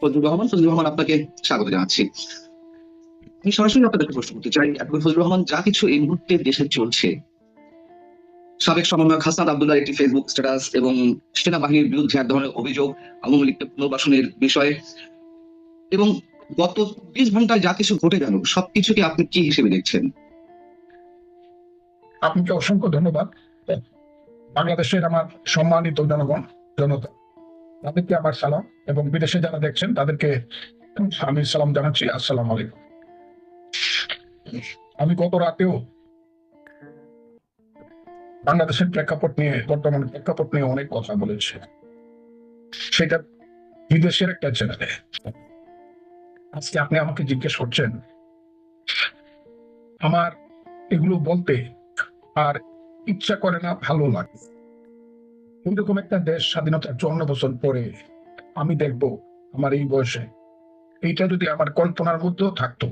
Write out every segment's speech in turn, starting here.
ফজলুর রহমান ফজলুর রহমান আপনাকে স্বাগত জানাচ্ছি। আমি সরাসরি আপনাদেরকে প্রশ্ন করতে চাই অ্যাডভোকেট ফজলুর রহমান যা কিছু এই মুহূর্তে দেশে চলছে, সাবেক সমন্বয়ক হাসান আব্দুল্লাহ একটি ফেসবুক স্ট্যাটাস এবং সেনাবাহিনীর বিরুদ্ধে এক ধরনের অভিযোগ, আওয়ামী লীগকে পুনর্বাসনের বিষয়ে, এবং গত বিশ ঘন্টায় যা কিছু ঘটে গেল, সবকিছুকে আপনি কি হিসেবে দেখছেন? আপনাকে অসংখ্য ধন্যবাদ। বাংলাদেশের আমার সম্মানিত জনগণ, জনতা তাদেরকে আমার সালাম এবং বিদেশে যারা দেখছেন, তাদেরকে আমি সালাম জানাচ্ছি। আসসালাম আলাইকুম। আমি গত রাতেও বাংলাদেশের প্রেক্ষাপট নিয়ে, বর্তমান প্রেক্ষাপট নিয়ে অনেক কথা বলেছে। সেটা বিদেশের একটা চ্যানেলে। আজকে আপনি আমাকে জিজ্ঞেস করছেন, আমার এগুলো বলতে আর ইচ্ছা করে না, ভালো লাগে। এরকম একটা দেশ স্বাধীনতার চুয়ান্ন বছর পরে আমি দেখব আমার এই বয়সে। এইটা যদি আমার কল্পনার মধ্যেও থাকতো,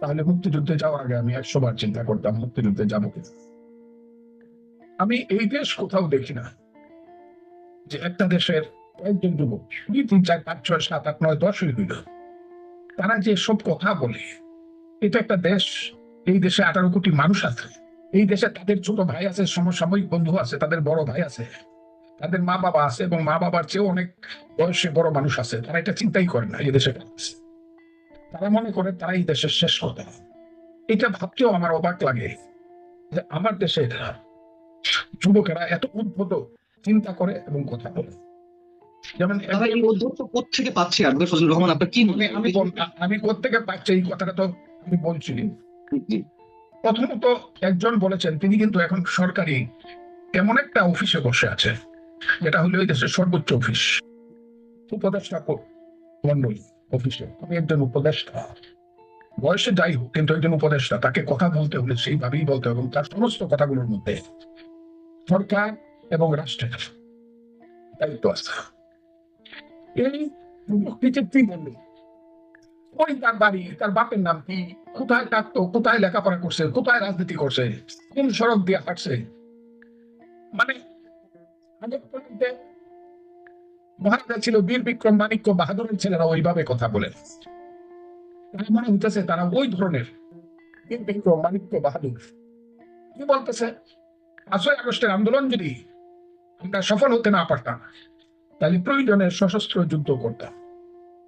তাহলে মুক্তিযুদ্ধে যাওয়ার আগে আমি একশো বার চিন্তা করতাম মুক্তিযুদ্ধে যাব কিনা। আমি এই দেশ কোথাও দেখি না। যে একটা দেশের কয়েকজন যুবক দুই, তিন, চার, পাঁচ, ছয়, সাত, আট, নয় দশই হইল তারা যে সব কথা বলে, এটা একটা দেশ, এই দেশে আঠারো কোটি মানুষ আছে, এই দেশে তাদের ছোট ভাই আছে, সমসাময়িক বন্ধু আছে, তাদের বড় ভাই আছে। তাদের মা বাবা আছে এবং মা বাবার চেয়েও অনেক বয়সে বড় মানুষ আছে। তারা এটা চিন্তাই করে না এই দেশে তারা মনে করে তারা এই দেশের শেষ কথা এটা ভাবতেও আমার অবাক লাগে যে আমার দেশে এটা যুবকেরা এত উদ্ভূত চিন্তা করে এবং কথা বলে। যেমন তারা থেকে পাচ্ছে অ্যাডভোকেট ফজলুর রহমান? আপনার কি মনে আমি আমি বল- কোথেকে পাচ্ছি? এই কথাটা তো আমি বলছি। প্রথমত একজন বলেছেন তিনি কিন্তু এখন সরকারি এমন একটা অফিসে বসে আছে যেটা হলো সর্বোচ্চ অফিস। উপদেষ্টা মন্ডলী অফিসে। আমি একজন উপদেষ্টা। বয়সে যাই হোক, কিন্তু একজন উপদেষ্টা, তাকে কথা বলতে হলে সেইভাবেই বলতে হবে তার সমস্ত কথাগুলোর মধ্যে সরকার এবং রাষ্ট্রের দায়িত্ব আছে। এই যে কি ওই তার বাড়ি, তার বাপের নাম কি, কোথায় থাকতো, কোথায় লেখাপড়া করছে, কোথায় রাজনীতি করছে, কোন সড়ক দিয়ে হাঁটছে মানে আগের মহারাজা ছিল বীর বিক্রম মাণিক্য বাহাদুরের ছেলেরা ওইভাবে কথা বলে মনে হইতেছে তারা ওই ধরনের বীর বিক্রম মাণিক্য বাহাদুর। কি বলতেছে? পাঁচই আগস্টের আন্দোলন যদি আমরা সফল হতে না পারতাম, তাহলে প্রয়োজনে সশস্ত্র যুদ্ধ করতাম।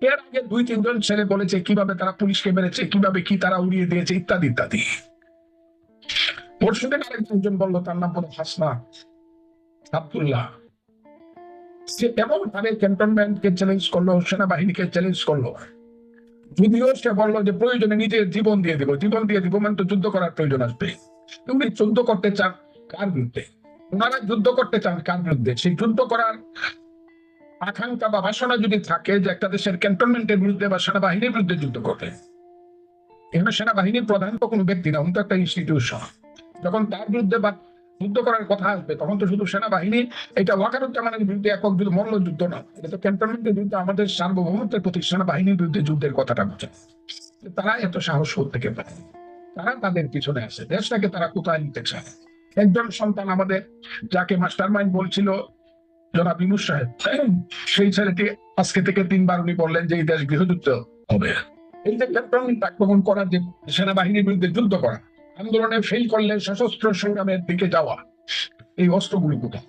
এর আগে দুই, তিনজন ছেলে বলেছে কীভাবে তারা পুলিশকে মেরেছে, কীভাবে কি তারা উড়িয়ে দিয়েছে, ইত্যাদি ইত্যাদি। পরশুদিন আরেকজন বলল, তার নাম হলো হাসনা আব্দুল্লাহ সে ভাবে ক্যান্টনমেন্টকে চ্যালেঞ্জ করল, সেনাবাহিনীকে চ্যালেঞ্জ করল? যদিও সে বলল যে প্রয়োজনে নিজের জীবন দিয়ে দিব, জীবন দিয়ে দিব মানে তো যুদ্ধ করার প্রয়োজন আসবে। উনি যুদ্ধ করতে চান কার বিরুদ্ধে? ওনারা যুদ্ধ করতে চান কার বিরুদ্ধে? সেই যুদ্ধ করার আকাঙ্ক্ষা বা বাসনা যদি থাকে যে একটা দেশের ক্যান্টনমেন্টের বিরুদ্ধে বা সেনাবাহিনীর বিরুদ্ধে যুদ্ধ করবে, এখানে সেনাবাহিনীর প্রধান তো কোনো ব্যক্তি না, উনি তো একটা ইনস্টিটিউশন যখন তার বিরুদ্ধে বা যুদ্ধ করার কথা আসবে, তখন তো শুধু সেনাবাহিনী, এটা ওয়াকারুজ্জামানের বিরুদ্ধে একক যুদ্ধ মল্ল যুদ্ধ না এটা তো ক্যান্টনমেন্টের বিরুদ্ধে, আমাদের সার্বভৌমত্বের প্রতি, সেনাবাহিনীর বিরুদ্ধে যুদ্ধের কথাটা বোঝায় তারা এত সাহস থেকে পায়? তারা তাদের পিছনে আছে, দেশটাকে তারা কোথায় নিতে চায়? একজন সন্তান আমাদের, যাকে মাস্টার মাইন্ড বলছিল, জনাব ইনুস সাহেব, সেই ছেলেটি আজকে থেকে তিনবার উনি বললেন যে এই দেশ গৃহযুদ্ধ হবে। এই যে ক্যান্টনমেন্ট আক্রমণ করা যে সেনাবাহিনীর বিরুদ্ধে যুদ্ধ করা আন্দোলনে ফেল করলে সশস্ত্র সংগ্রামের দিকে যাওয়া, এই অস্ত্রগুলো কোথায়?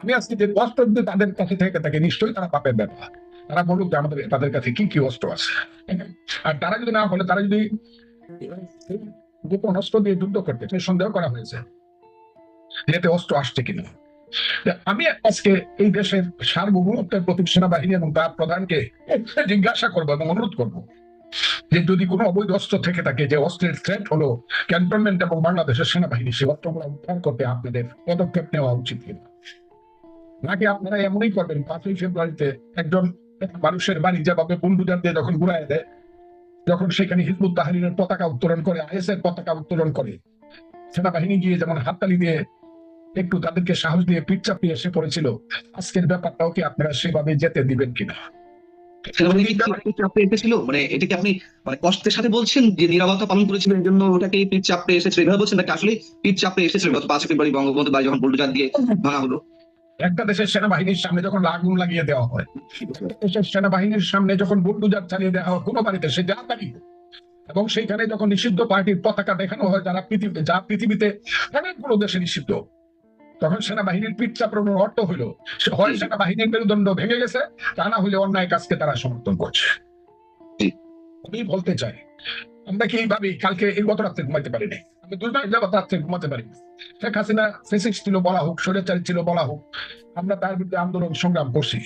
আমি আজকে যে অস্ত্র দিয়ে তাদের কাছে থেকে থাকে, নিশ্চয়ই তারা পাপের ব্যাপার। তারা বলুক যে আমাদের, তাদের কাছে কি কি অস্ত্র আছে। আর তারা যদি না বলে, তারা যদি গোপন অস্ত্র দিয়ে যুদ্ধ করতে সন্দেহ করা হয়েছে এতে অস্ত্র আসছে কিনা। আমি আজকে এই দেশের সার্বভৌমত্বের প্রতি সেনাবাহিনী এবং তার প্রধানকে জিজ্ঞাসা করব এবং অনুরোধ করব যে যদি কোনো অবৈধ অস্ত্র থেকে থাকে, যে অস্ত্রের থ্রেট হলো ক্যান্টনমেন্ট এবং বাংলাদেশের সেনাবাহিনী, সে অস্ত্রগুলো উদ্ধার করতে আপনাদের পদক্ষেপ নেওয়া উচিত কিনা? নাকি আপনারা এমনই করবেন, পাঁচই ফেব্রুয়ারিতে একজন মানুষের বাড়ি যেভাবে বুলডুজার দিয়ে যখন ঘুরায় দেয়, যখন সেখানে হিজবুত তাহারিনের পতাকা উত্তোলন করে আইএস এর পতাকা উত্তোলন করে, সেনাবাহিনী গিয়ে যেমন হাততালি দিয়ে একটু তাদেরকে সাহস দিয়ে পিঠ চাপিয়ে এসে পড়েছিল, আজকের ব্যাপারটাও কি আপনারা সেভাবে যেতে দিবেন কিনা? সেনাবাহিনী চাপে মানে এটা কি আপনি মানে কষ্টের সাথে বলছেন যে নিরাপত্তা পালন জন্য ওটাকে এসেছিল। এভাবে বলছেন নাকি আসলে এসেছিল। গত পাঁচই ফেব্রুয়ারি বঙ্গবন্ধু বাড়ি যখন দিয়ে ভাঙা হলো। একটা দেশের সেনাবাহিনীর সামনে যখন আগুন লাগিয়ে দেওয়া হয় দেশের সেনাবাহিনীর সামনে যখন বুলডুজার চালিয়ে দেওয়া হয়, কোনো বাড়িতে সে যা এবং সেইখানে যখন নিষিদ্ধ পার্টির পতাকা দেখানো হয়, যারা পৃথিবীতে, যা পৃথিবীতে অনেকগুলো দেশে নিষিদ্ধ। তখন সেনাবাহিনীর পিঠ চাপড়ানোর অর্থ হলো সে হয় সেনাবাহিনীর মেরুদণ্ড ভেঙে গেছে তা না হলে অন্যায় কাজকে তারা সমর্থন করছে। আমি বলতে চাই আমরা কি এইভাবে কালকে এই গত রাত্রে ঘুমাইতে পারিনি? আমি দুই মাস যাবত রাত্রে ঘুমাতে পারি শেখ হাসিনা ফেসিস ছিল বলা হোক স্বৈরাচারী ছিল বলা হোক আমরা তার বিরুদ্ধে আন্দোলন সংগ্রাম করছি।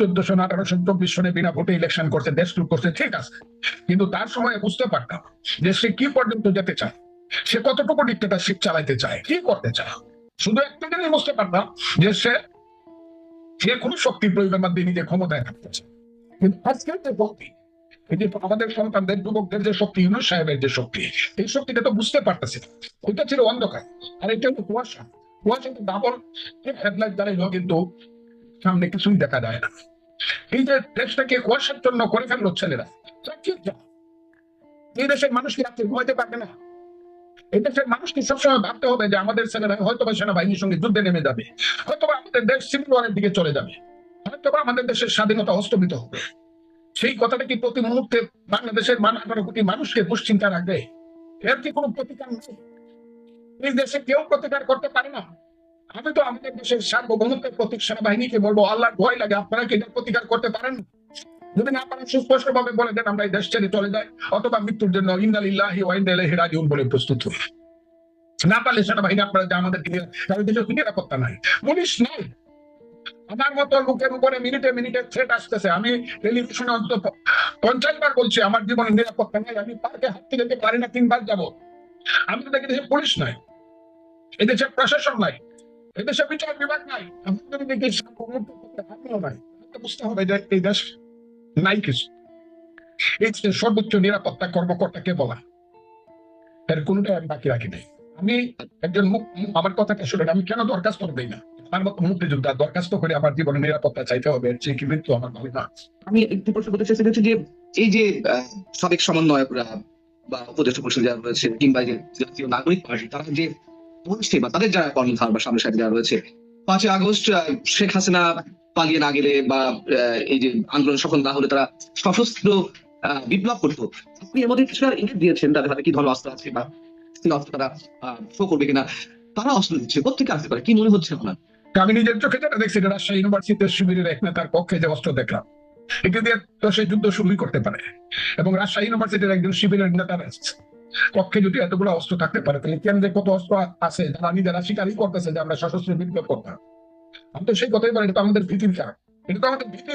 চোদ্দশো আঠারোশো চব্বিশ সনে বিনা ভোটে ইলেকশন করছে দেশ করছে ঠিক আছে। কিন্তু তার সময় বুঝতে পারতাম যে সে কি পর্যন্ত যেতে চায় সে কতটুকু ডিক্টেটারশিপ চালাইতে চায় কি করতে চায়। শুধু একটা জিনিস বুঝতে পারতাম যে সে যে কোনো শক্তি প্রয়োগের মাধ্যমে নিজে ক্ষমতায় থাকতে চায়। কিন্তু আজকের যে শক্তি এই যে আমাদের সন্তানদের, যুবকদের যে শক্তি, ইউনুস সাহেবের যে শক্তি, এই শক্তিটা তো বুঝতে পারতেছি। ওইটা ছিল অন্ধকার। আর এটা হলো কুয়াশা। কুয়াশা তো ডাবল হেডলাইট জ্বালাইলেও কিন্তু সামনে কিছুই দেখা যায় না। এই যে দেশটাকে কুয়াশার জন্য করে ফেলল ছেলেরা এই দেশের মানুষ কি রাত্রে ঘুমাইতে পারবে না? এই দেশের মানুষকে সবসময় ভাবতে হবে যে আমাদের সেনাবাহিনীর সঙ্গে যুদ্ধে নেমে যাবে হয়তো আমাদের দেশ সিভিল ওয়ারের দিকে চলে যাবে হয়তো আমাদের দেশের স্বাধীনতা হস্তমিত হবে। সেই কথাটা কি প্রতি মুহূর্তে বাংলাদেশের আঠারো কোটি মানুষকে দুশ্চিন্তা রাখবে এর কি কোনো প্রতিকার নেই? এই দেশে কেউ প্রতিকার করতে পারে না। আমি তো আমাদের দেশের সার্বভৌমত্বের প্রতীক সেনাবাহিনীকে বলব, আল্লাহর ভয় লাগে, আপনারা কি প্রতিকার করতে পারেন? যদি না পারেন সুস্পষ্ট ভাবে বলে দেন, আমরা এই দেশ ছেড়ে চলে যাই। অথবা মৃত্যুর জন্য ইন্দালিল্লাহি ওয়াইন্দালাহি রাজিউন বলে প্রস্তুত হই না পারলে সেনাবাহিনী আপনারা যে আমাদেরকে নিয়ে কারণ দেশের নিরাপত্তা নাই। পুলিশ নাই। আমার মতো লোকের উপরে মিনিটে মিনিটে থ্রেট আসতেছে। আমি টেলিভিশনে অন্তত পঞ্চাশ বার বলছি, আমার জীবনে নিরাপত্তা নাই। আমি পার্কে হাঁটতে যেতে পারি না, তিনবার যাব। আমি তো দেখি দেশে পুলিশ নাই। এদেশে প্রশাসন নাই। এদেশে বিচার বিভাগ নাই। আমি যদি দেখি নাই। বুঝতে হবে যে এই দেশ নাই এই যে সর্বোচ্চ নিরাপত্তা কর্মকর্তাকে বলা, এর কোনটাই আমি বাকি রাখি নাই। আমি একজন আমার কথাটা শুনেন, আমি কেন দরখাস্ত দিই না? সাবেক সমন্বয়করা বা যারা রয়েছে, কিংবা যে জাতীয় নাগরিক তারা যে বা তাদের যারা সাথে যারা রয়েছে, পাঁচই আগস্ট শেখ হাসিনা পালিয়ে না গেলে বা এই যে আন্দোলন সফল না হলে তারা সশস্ত্র বিপ্লব করতো। আপনি এর মধ্যে ইঙ্গিত দিয়েছেন তাদের হাতে কি ধরনের অস্ত্র আছে বা অস্ত্র তারা শো করবে কিনা। তারা অস্ত্র দিচ্ছে। কোথেকে আসতে পারে? কি মনে হচ্ছে আপনার? আমি নিজের চোখে যেটা দেখছি রাজশাহী ইউনিভার্সিটির শিবিরের এক নেতার পক্ষে যে অস্ত্র দেখলাম। এটি দিয়ে তো সে যুদ্ধ শুরুই করতে পারে। এবং রাজশাহী ইউনিভার্সিটির একজন শিবিরের নেতার পক্ষে যদি এতগুলো অস্ত্র থাকতে পারে, তাহলে কেন্দ্রে কত অস্ত্র আছে? যারা নিজেরা স্বীকারই করতেছে যে আমরা সশস্ত্র বিপ্লব করতাম। আমি তো সেই কথাই বলি, এটা তো আমাদের কারণ এটা তো আমাদের ভীতি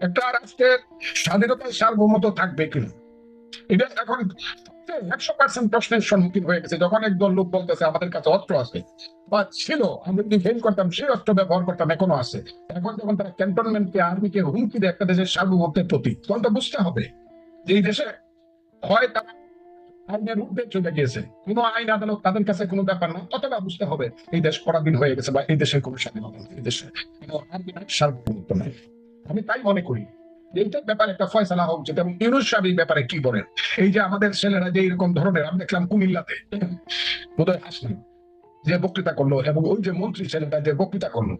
একটা রাষ্ট্রের স্বাধীনতায় সার্বভৌমত্ব থাকবে কিনা? এটা এখন একশো পার্সেন্ট প্রশ্নের সম্মুখীন হয়ে গেছে। যখন একদল লোক বলতেছে, আমাদের কাছে অস্ত্র আছে। বা ছিল, আমরা যদি ফেল করতাম, সেই অস্ত্র ব্যবহার করতাম, এখনও আছে। এখন যখন তারা ক্যান্টনমেন্টকে, আর্মিকে হুমকি দেয়, একটা দেশের সার্বভৌমত্বের প্রতি তখন তো বুঝতে হবে যে এই দেশে হয় তারা আইনের চলে গিয়েছে। আইন আদালত তাদের কাছে কোনো ব্যাপার না বুঝতে হবে এই দেশ পরাধীন হয়ে গেছে বা এই দেশের কোনো স্বাধীনতা এই দেশে সার্বভৌমত্ব নাই। আমি তাই মনে করি, এইটার ব্যাপারে একটা হোক, যেটা ইউনুস সাহেব ব্যাপারে কি বলেন? এই যে আমাদের ছেলেরা যে এরকম ধরনের, আমি দেখলাম কুমিল্লাতে, বোধহয় যে বক্তৃতা করল এবং ওই যে মন্ত্রী ছেলেটা যে বক্তৃতা করল।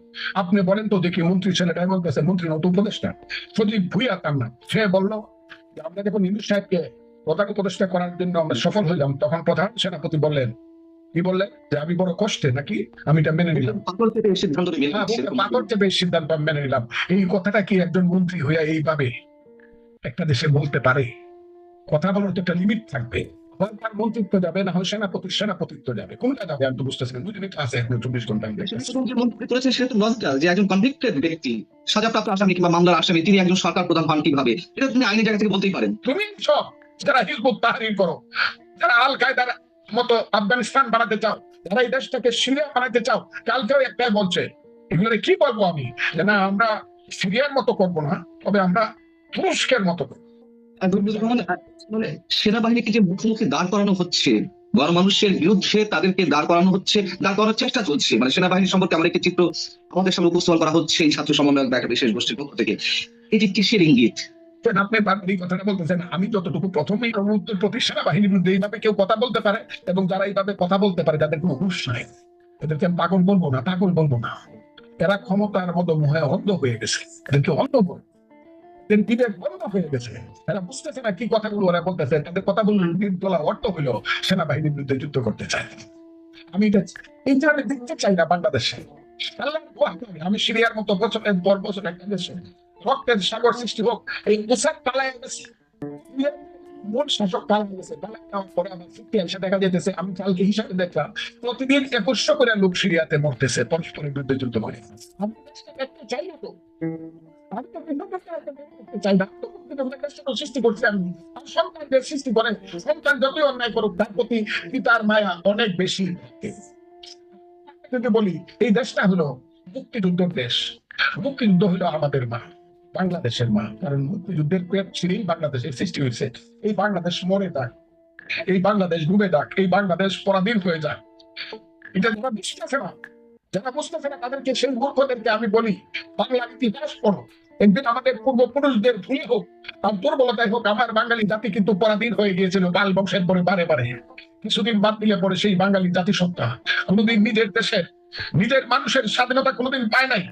আপনি বলেন তো দেখি মন্ত্রী ছেলেটা বলতেছে মন্ত্রী নত উপদেষ্টা। সজীব ভুইয়া না সে বলল আমরা যখন ইন্দু সাহেবকে প্রধান উপদেষ্টা করার জন্য আমরা সফল হইলাম। তখন প্রধান সেনাপতি বললেন কি বললেন? যে আমি বড় কষ্টে নাকি আমি এটা মেনে নিলাম। হ্যাঁ, পাথর চেপে সিদ্ধান্ত মেনে নিলাম। এই কথাটা কি একজন মন্ত্রী হইয়া এইভাবে একটা দেশে বলতে পারে? কথা বলার তো একটা লিমিট থাকবে। তার মন্ত্রিত্ব যাবে না হয় সেনাপতি সেনাপতিত্ব যাবে। কোনটা যাবে আমি তো বুঝতেছি না। দুদিনই আছে এখন চব্বিশ ঘণ্টা সেটা যে তো লজিক্যাল একজন কনভিক্টেড ব্যক্তি সাজাপ্রাপ্ত আসামি কিংবা মামলার আসামি তিনি একজন সরকার প্রধান হন কীভাবে? এটা তুমি আইনের জায়গা থেকে বলতেই পারেন। তুমি সব যারা হিজবুত তাহারির করো যারা আল কায়দার মতো আফগানিস্তান বানাতে চাও, যারা এই দেশটাকে সিরিয়া বানাতে চাও, কালকেও একটাই বলছে। এগুলো কি বলব আমি? যে না, আমরা সিরিয়ার মতো করব না, তবে আমরা তুরস্কের মতো করব। মানে সেনাবাহিনীকে যে মুখোমুখি দাঁড় করানো হচ্ছে, গণমানুষের বিরুদ্ধে তাদেরকে দাঁড় করানো হচ্ছে, দাঁড় করানোর চেষ্টা চলছে। মানে সেনাবাহিনী সম্পর্কে আমার একটি চিত্র আমাদের সামনে উপস্থাপন করা হচ্ছে এই ছাত্র সমন্বয়ক বা একটা বিশেষ গোষ্ঠীর পক্ষ থেকে। এটি কিসের ইঙ্গিত? আপনি এই কথাটা বলতেছেন আমি যতটুকু প্রথমেই উত্তর প্রতি সেনাবাহিনীর বিরুদ্ধে এইভাবে কেউ কথা বলতে পারে এবং যারা এইভাবে কথা বলতে পারে তাদের কোনো হুশ নাই। এদেরকে আমি পাগল বলব না পাগল বলব না। এরা ক্ষমতার মতো মোহে অন্ধ হয়ে গেছে। এদেরকে অন্ধ বলে। বিবেক বন্ধ গেছে। এরা বুঝতেছে না কি কথাগুলো ওরা বলতেছে। তাদের কথাগুলো দিন তোলা অর্থ হইল সেনাবাহিনীর বিরুদ্ধে যুদ্ধ করতে চায়। আমি এটা দেখতে চাই না বাংলাদেশে। করি, আমি সিরিয়ার মতো বছরের পর বছর একটা দেশে সাগর সৃষ্টি হোক, এই শাসক পরে আমার এসে দেখা যেতেছে আমি কালকে হিসাবে দেখলাম, প্রতিদিন একুশশো করে লোক সিরিয়াতে মরতেছে, পরস্পরের বিরুদ্ধে যুদ্ধ করে। চাই না তো। সন্তান যতই অন্যায় করুক পিতার মায়া অনেক বেশি। বলি, এই দেশটা হলো মুক্তিযুদ্ধের দেশ। মুক্তিযুদ্ধ হলো আমাদের মা বাংলাদেশের মা। কারণ মুক্তিযুদ্ধের পেট ছিঁড়েই বাংলাদেশের সৃষ্টি হয়েছে। এই বাংলাদেশ মরে যাক, এই বাংলাদেশ ডুবে যাক, এই বাংলাদেশ পরাধীন হয়ে যাক। এটা যারা বুঝতেছে না যারা বুঝতেছে না তাদেরকে সেই মূর্খদেরকে আমি বলি, বাংলার ইতিহাস পড়ো। একদিন আমাদের পূর্বপুরুষদের ভুলে হোক আর দুর্বলতায় হোক, আমার বাঙালি জাতি কিন্তু পরাধীন হয়ে গিয়েছিল বাল বংশের পরে বারে বারে। কিছুদিন বাদ দিলে পরে সেই বাঙালি জাতিসত্তা। কোনোদিন নিজের দেশের নিজের মানুষের স্বাধীনতা কোনোদিন পায় নাই।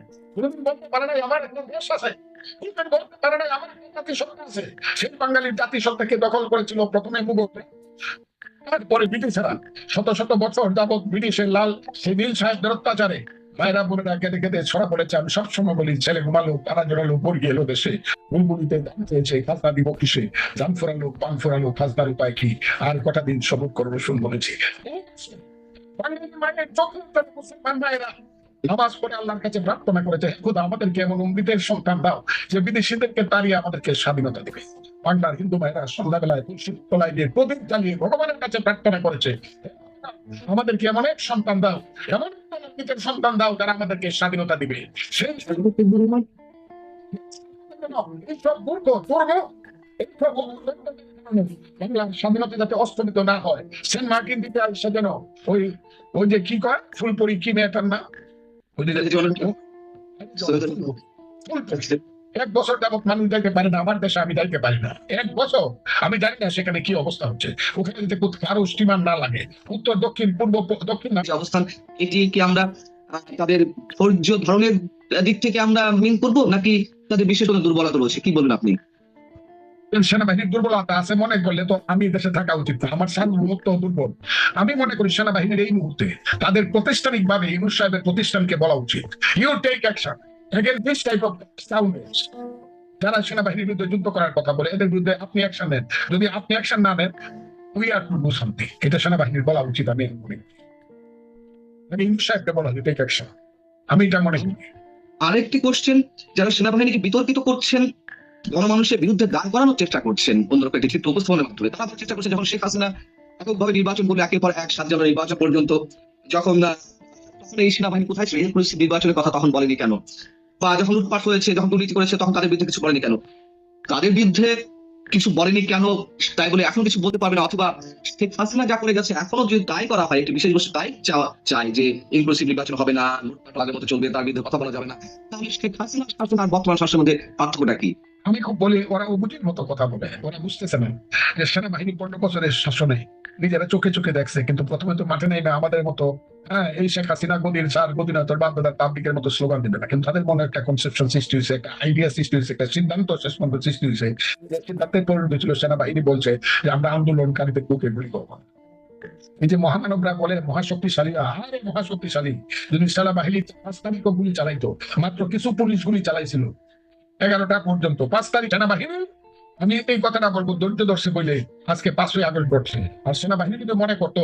ছড়া পড়েছে আমি সবসময় বলি ছেলে ঘুমালো তারা জড়ালো পড়ি গেলো দেশে বুলবুলিতে দাম চেয়েছে দিব কিসে জান ফোরালো পান উপায় কি আর কটা দিন সবুর করো শুন বলেছি চোখে মুসলমান নামাজ পড়ে আল্লাহর কাছে প্রার্থনা করেছে "হে খোদা, আমাদেরকে এমন অমৃতের সন্তান দাও। যে বিদেশিদেরকে তাড়িয়ে আমাদেরকে স্বাধীনতা দিবে। বাংলার হিন্দু মায়েরা সন্ধ্যাবেলায় তুলসীর তলায় দিয়ে প্রদীপ জ্বালিয়ে ভগবানের কাছে প্রার্থনা করেছে আমাদেরকে এমন এক সন্তান দাও, এমন অমৃতের সন্তান দাও যারা আমাদেরকে স্বাধীনতা দিবে। সেই গুরু এইসব দুর্গ এইসব বাংলার স্বাধীনতা যাতে অস্তমিত না হয়। সেন্ট মার্কিন দ্বীপে আসছে যেন ওই ওই যে কি কয়? ফুলপুরি কি মেয়েটার না। এক বছর যাবত মানুষ যাইতে পারে না আমার দেশে আমি যাইতে পারি না। এক বছর আমি জানি না সেখানে কি অবস্থা হচ্ছে। ওখানে যদি কারও স্টিমার না লাগে উত্তর দক্ষিণ পূর্ব দক্ষিণ অবস্থান এটি কি আমরা তাদের ধৈর্য ধরনের দিক থেকে আমরা মিন করব নাকি তাদের বিশেষ কোনো দুর্বলতা রয়েছে? কি বলবেন আপনি? সেনাবাহিনীর দুর্বলতা আছে, মনে করলে তো আমি দেশে থাকা উচিত না। আমার সার্বভৌমত্ব দুর্বল। আমি মনে করি সেনাবাহিনীর এই মুহূর্তে তাদের প্রাতিষ্ঠানিক ভাবে ইউনুস সাহেবের প্রতিষ্ঠানকে বলা উচিত। You take action against this type of sounds যারা সেনাবাহিনীর বিরুদ্ধে যুদ্ধ করার কথা বলে, এদের বিরুদ্ধে আপনি অ্যাকশন নেন। যদি আপনি অ্যাকশন না নেন we are to do something এটা সেনাবাহিনীর বলা উচিত, আমি মনে মানে ইউনুস সাহেবকে বলা উচিত টেক অ্যাকশন আমি এটা মনে করি। আরেকটি কোশ্চেন যারা সেনাবাহিনীকে বিতর্কিত করছেন গণমানুষের বিরুদ্ধে দাঁড় করানোর চেষ্টা করছেন অন্যরূপ একটি চিত্র উপস্থাপনের মাধ্যমে। তারা চেষ্টা করছে যখন শেখ হাসিনা এককভাবে নির্বাচন করল একের পর এক সাত জানুয়ারি নির্বাচন পর্যন্ত যখন তখন এই সেনাবাহিনী কোথায় ছিল? নির্বাচনের কথা তখন বলেনি কেন? বা যখন লুটপাট হয়েছে, যখন দুর্নীতি করেছে, তখন তাদের বিরুদ্ধে কিছু বলেনি কেন? তাদের বিরুদ্ধে কিছু বলেনি কেন? তাই বলে এখন কিছু বলতে পারবে না, অথবা শেখ হাসিনা যা করে গেছে এখনও যদি দায় করা হয়, একটি বিশেষ বস্তু তাই চাওয়া চাই যে ইনক্লুসিভ নির্বাচন হবে না, লুটপাট আগের মতো চলবে, তার বিরুদ্ধে কথা বলা যাবে না, তাহলে শেখ হাসিনা শাসন আর বর্তমান শাসনের মধ্যে পার্থক্যটা কি? আমি খুব বলি, ওরা অবুঝির মতো কথা বলে, ওরা বুঝতেছে না। যে সেনাবাহিনী পনেরো বছরের শাসনে, নিজেরা চোখে চোখে দেখছে, কিন্তু প্রথমে তো মাঠে নেই না আমাদের মতো। হ্যাঁ এই শেখ হাসিনা গদির পাবলিকের মতো স্লোগান না। কিন্তু তাদের মনে একটা কনসেপশন সৃষ্টি হয়েছে, একটা আইডিয়া সৃষ্টি হয়েছে, একটা সিদ্ধান্ত শেষ পর্যন্ত সৃষ্টি হয়েছে। সিদ্ধান্তের পরিণত ছিল, সেনাবাহিনী বলছে যে আমরা আন্দোলনকারীদের বুকে গুলি করব। এই যে মহামানবরা বলে, মহাশক্তিশালী আরে মহাশক্তিশালী। যদি সেনাবাহিনী গুলি চালাইতো, মাত্র কিছু পুলিশ গুলি চালাইছিল এগারোটা পর্যন্ত, পাঁচ তারিখ সেনাবাহিনী, আমি এই কথাটা বলব, ধৈর্য দর্শে বলে আজকে পাঁচই আগস্ট ঘটছে আর সেনাবাহিনী যদি মনে করতো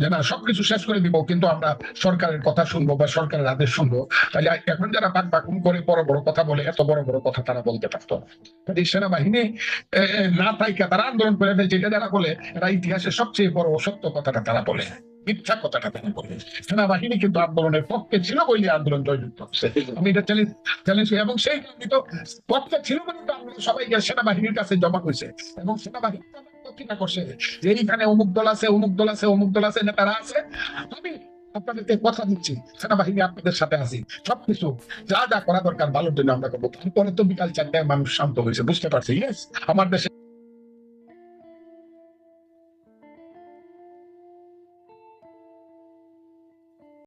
যে না, সবকিছু শেষ করে দিব, কিন্তু আমরা সরকারের কথা শুনব বা সরকারের আদেশ শুনব, তাহলে এখন যারা বাক বাকুম করে, বড় বড় কথা বলে, এত বড় বড় কথা তারা বলতে পারতো। কাজে সেনাবাহিনী না তাইকা তারা আন্দোলন করে এটা যারা বলে, এরা ইতিহাসের সবচেয়ে বড় অসত্য কথাটা তারা বলে মিথ্যা কথাটা বলে সেনাবাহিনী কিন্তু আন্দোলনের পক্ষে ছিল বলে আন্দোলন জয়যুক্ত আমি এটা চ্যালেঞ্জ এবং সেই তো পক্ষে ছিল বলে সবাই সেনাবাহিনীর কাছে জমা এবং সেনাবাহিনী নেতারা আছে। কথা সেনাবাহিনী আপনাদের সাথে আছি। সবকিছু যা যা করা দরকার আমরা তো বিকাল চারটায় মানুষ শান্ত হয়েছে, বুঝতে পারছি আমার দেশে